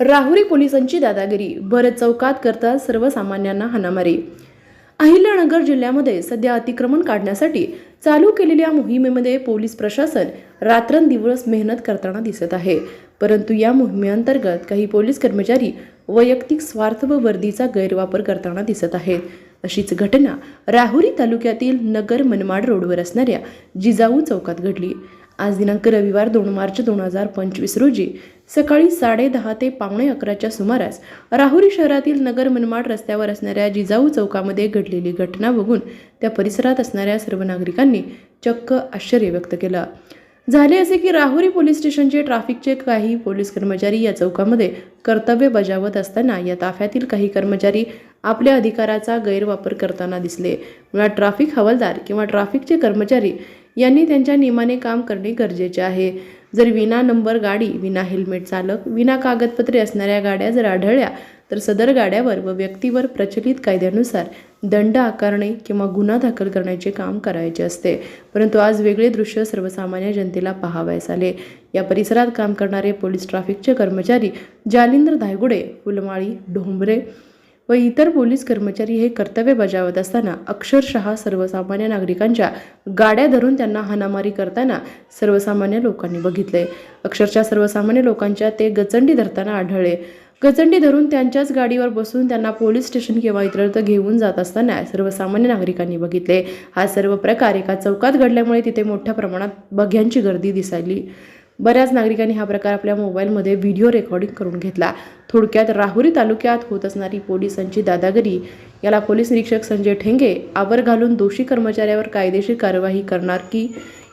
राहुरी पोलिसांची दादागिरी. भरत चौकात करतात सर्वसामान्यांना हाणामारी. अहिल्यानगर जिल्ह्यामध्ये सध्या अतिक्रमण काढण्यासाठी चालू केलेल्या मोहिमेमध्ये पोलीस प्रशासन रात्रंदिवस मेहनत करताना दिसत आहे. परंतु या मोहिमेअंतर्गत काही पोलीस कर्मचारी वैयक्तिक स्वार्थ व वर्दीचा गैरवापर करताना दिसत आहेत. अशीच घटना राहुरी तालुक्यातील नगर मनमाड रोडवर असणाऱ्या जिजाऊ चौकात घडली. आज दिनांक रविवार दोन मार्च दोन हजार पंचवीस रोजी सकाळी साडेदहा ते पावणे अकराच्या सुमारास राहुरी शहरातील नगर मनमाड रस्त्यावर असणाऱ्या जिजाऊ चौकामध्ये घडलेली घटना बघून त्या परिसरात असणाऱ्या सर्व नागरिकांनी चक्क आश्चर्य व्यक्त केलं. झाले असे की राहुरी पोलीस स्टेशनचे ट्रॅफिकचे काही पोलीस कर्मचारी या चौकामध्ये कर्तव्य बजावत असताना या ताफ्यातील काही कर्मचारी आपल्या अधिकाराचा गैरवापर करताना दिसले. मुळात ट्रॅफिक हवालदार किंवा ट्रॅफिकचे कर्मचारी यांनी त्यांच्या नियमाने काम करणे गरजेचे आहे. जर विना नंबर गाडी विना हेल्मेट चालक विना कागदपत्रे असणाऱ्या गाड्या जर आढळल्या तर सदर गाड्यावर व व्यक्तीवर प्रचलित कायद्यानुसार दंड आकारणे किंवा गुन्हा दाखल करण्याचे काम करायचे असते. परंतु आज वेगळे दृश्य सर्वसामान्य जनतेला पाहावयास आले. या परिसरात काम करणारे पोलीस ट्रॅफिकचे कर्मचारी जालिंद्र धायगुडे फुलमाळी ढोंबरे व इतर पोलीस कर्मचारी हे कर्तव्य बजावत असताना अक्षरशः सर्वसामान्य नागरिकांच्या गाड्या धरून त्यांना हाणामारी करताना सर्वसामान्य लोकांनी बघितले. अक्षरशः सर्वसामान्य लोकांच्या ते गचंडी धरताना आढळले. गचंडी धरून त्यांच्याच गाडीवर बसून त्यांना पोलीस स्टेशन किंवा इतरत्र घेऊन जात असताना सर्वसामान्य नागरिकांनी बघितले. हा सर्व प्रकार एका चौकात घडल्यामुळे तिथे मोठ्या प्रमाणात बघ्यांची गर्दी दिसायली. बऱ्याच नागरिकांनी हा प्रकार आपल्या मोबाईलमध्ये व्हिडिओ रेकॉर्डिंग करून घेतला. थोडक्यात राहुरी तालुक्यात होत असणारी पोलिसांची दादागिरी याला पोलीस निरीक्षक संजय ठेंगे आवर घालून दोषी कर्मचाऱ्यावर कायदेशीर कारवाई करणार की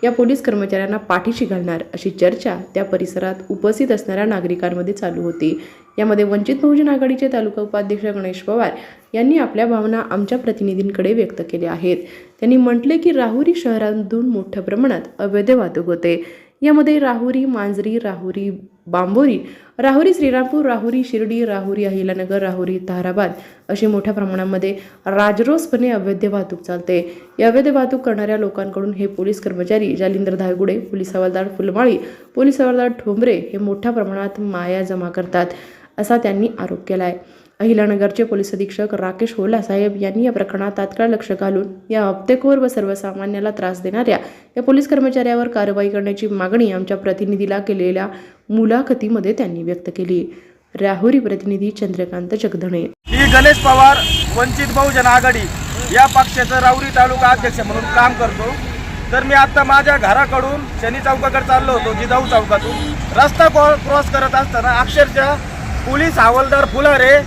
या पोलीस कर्मचाऱ्यांना पाठीशी घालणार अशी चर्चा त्या परिसरात उपस्थित असणाऱ्या नागरिकांमध्ये चालू होती. यामध्ये वंचित बहुजन आघाडीचे तालुका उपाध्यक्ष गणेश पवार यांनी आपल्या भावना आमच्या प्रतिनिधींकडे व्यक्त केल्या आहेत. त्यांनी म्हटले की राहुरी शहरातून मोठ्या प्रमाणात अवैध वाहतूक होते. यामध्ये राहुरी मांजरी राहुरी बांबोरी राहुरी श्रीरामपूर राहुरी शिर्डी राहुरी अहिलानगर राहुरी ताराबाद अशी मोठ्या प्रमाणामध्ये राजरोसपणे अवैध वाहतूक चालते. या अवैध वाहतूक करणाऱ्या लोकांकडून हे पोलीस कर्मचारी जालिंदर धायगुडे पोलीस हवालदार फुलमाळी पोलीस हवालदार ठोंबरे हे मोठ्या प्रमाणात माया जमा करतात असा त्यांनी आरोप केला आहे अहिलानगरचे पोलीस अधीक्षक राकेश होला साहेब यांनी या प्रकरणात तात्काळ लक्ष घालून या हप्तेखोर व सर्वसामान्याला त्रास देणाऱ्या या पोलीस कर्मचाऱ्यावर कारवाई करण्याची मागणी आमच्या प्रतिनिधीला केलेल्या मुलाखतीमध्ये त्यांनी व्यक्त केली. राहुरी प्रतिनिधी चंद्रकांत जगधणे मी गणेश पवार वंचित बहुजन आघाडी या पक्षाचं राहुरी तालुका अध्यक्ष म्हणून काम करतो. तर मी आता माझ्या घराकडून शनी चौकाकडे चाललो होतो जिजाऊ चौकातून. रस्ता क्रॉस करत असताना अक्षरशः पोलीस हवालदार फुलारे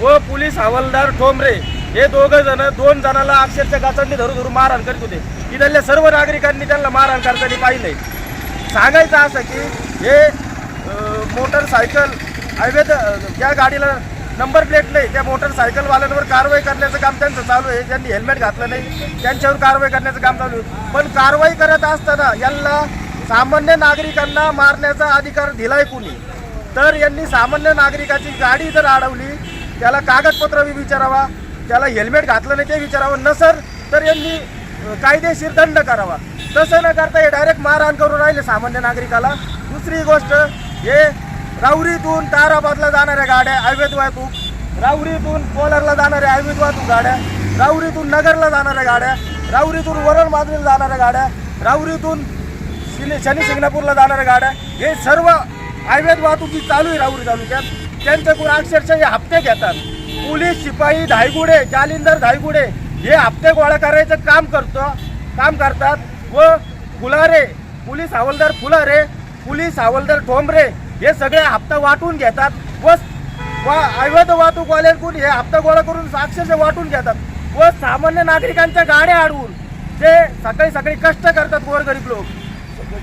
व पोलीस हवालदार ठोंबरे हे दोघं जण दोन जणाला अक्षरशः गाचांनी धरून धरून मारहाण करीत होते. इथल्या सर्व नागरिकांनी त्यांना मारहाण करताना पाहिलंय सांगायचं असं की हे मोटरसायकल अवैध ज्या गाडीला नंबर प्लेट नाही त्या मोटरसायकलवाल्यांवर कारवाई करण्याचं काम त्यांचं चालू आहे. ज्यांनी हेल्मेट घातलं नाही त्यांच्यावर कारवाई करण्याचं काम चालू आहे. पण कारवाई करत असताना यांना सामान्य नागरिकांना मारण्याचा अधिकार दिलाय कुणी? तर यांनी सामान्य नागरिकाची गाडी जर अडवली त्याला कागदपत्र बी विचारावा त्याला हेल्मेट घातलं नाही ते विचारावं. नसर तर यांनी कायदेशीर दंड करावा. तसं न करता हे डायरेक्ट मारहाण करून राहिले सामान्य नागरिकाला. दुसरी गोष्ट हे राऊरीतून ताराबादला जाणाऱ्या गाड्या अवैध वाहतूक. राऊरीतून कोलरला जाणाऱ्या अवैध वाहतूक गाड्या. राऊरीतून नगरला जाणाऱ्या गाड्या. राऊरीतून वरण माजलीला जाणाऱ्या गाड्या. राऊरीतून शनी शिंगणापूरला जाणाऱ्या गाड्या. हे सर्व अवैध वाहतुकी चालू आहे राहुरी तालुक्यात. त्यांच्याकडून अक्षरशः हे हप्ते घेतात. पोलीस शिपाई धायगुडे जालिंदर धायगुडे हे हप्ते गोळा करायचं काम करतो काम करतात. व फुलारे पोलीस हवालदार फुलारे पोलीस हवालदार ठोंबरे हे सगळे हप्ता वाटून घेतात. व वा अवैध वाहतूकवाल्यांकडून हे हप्ता गोळा करून अक्षरशः वाटून घेतात. व सामान्य नागरिकांच्या गाड्या अडवून जे सकाळी सकाळी कष्ट करतात गोरगरीब लोक.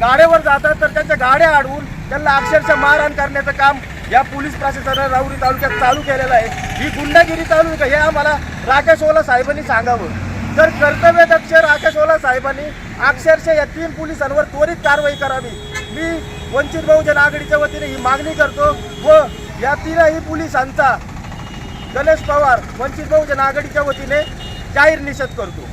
गाड्यावर जातात तर त्यांच्या गाड्या अडवून त्यांना अक्षरशः मारहाण करण्याचं काम या पोलीस प्रशासनानं राऊरी तालुक्यात चालू केलेलं आहे. ही गुंडागिरी चालू का? हे आम्हाला राकेश ओला साहेबांनी सांगावं. तर कर्तव्यदक्ष राकेश ओला साहेबांनी अक्षरशः या तीन पोलिसांवर त्वरित कारवाई करावी. मी वंचित बहुजन आघाडीच्या वतीने ही मागणी करतो व या तीनही पोलिसांचा गणेश पवार वंचित बहुजन आघाडीच्या वतीने जाहीर निषेध करतो.